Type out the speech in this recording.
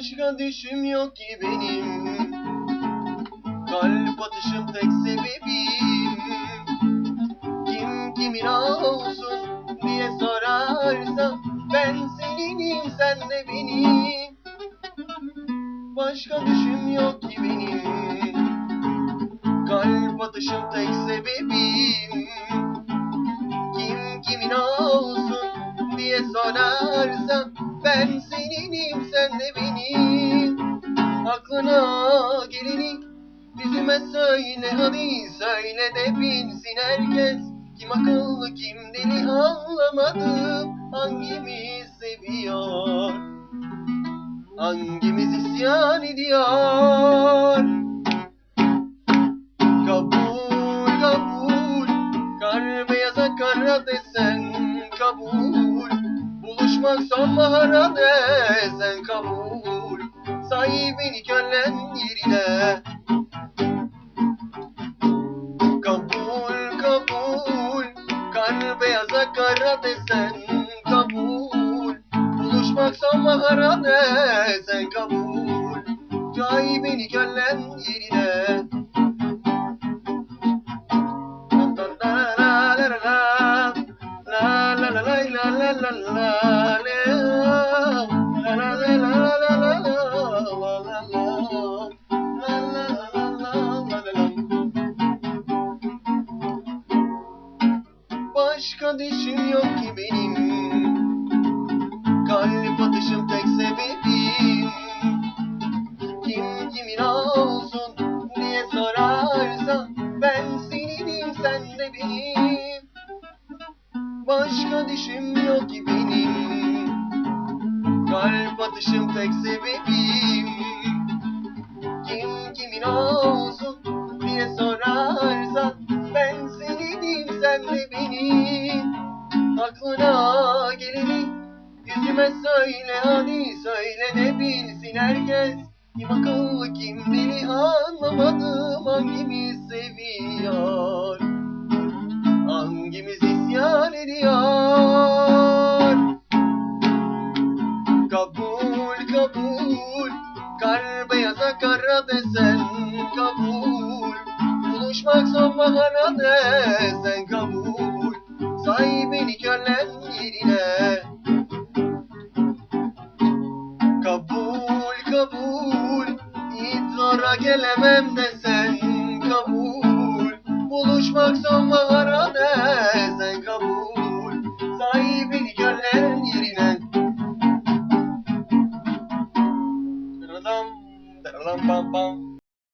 Başka düşüm yok ki benim. Kalp atışım tek sebebim. Kim kimin olsun diye sorarsa Ben seninim sen de benim. Başka düşüm yok ki benim. Kalp atışım tek sebebim. Kim kimin olsun diye sorarsa Ben sen de benim Aklına geleni yüzüme söyle hadi söyle de bilsin herkes. Kim akıllı kim deli anlamadım Hangimiz seviyor? Hangimiz isyan ediyor? Kabul kabul Kar beyaza kara desen kabul Buluşmak sonbahara desen kabul. Sahibini gönlen yerine. Kabul kabul. Kar beyaza kara desen kabul. Buluşmak sonbahara desen kabul Başka düşüm yok ki benim Başka düşüm yok ki benim Kalp atışım tek sebebim. Kim kimin olsun diye sorarsa Ben seninim sen de benim Aklına geleni yüzüme söyle hadi söyle de bilsin herkes. Kim akıllı kim deli anlamadım hangimiz seviyor Kabul. Kar beyaza kara desen kabul. Buluşmak sonbahara desen kabul. Sahibini gönlen yerine. Kabul kabul. Zora gelemem desen kabul. Buluşmak desen bum bum.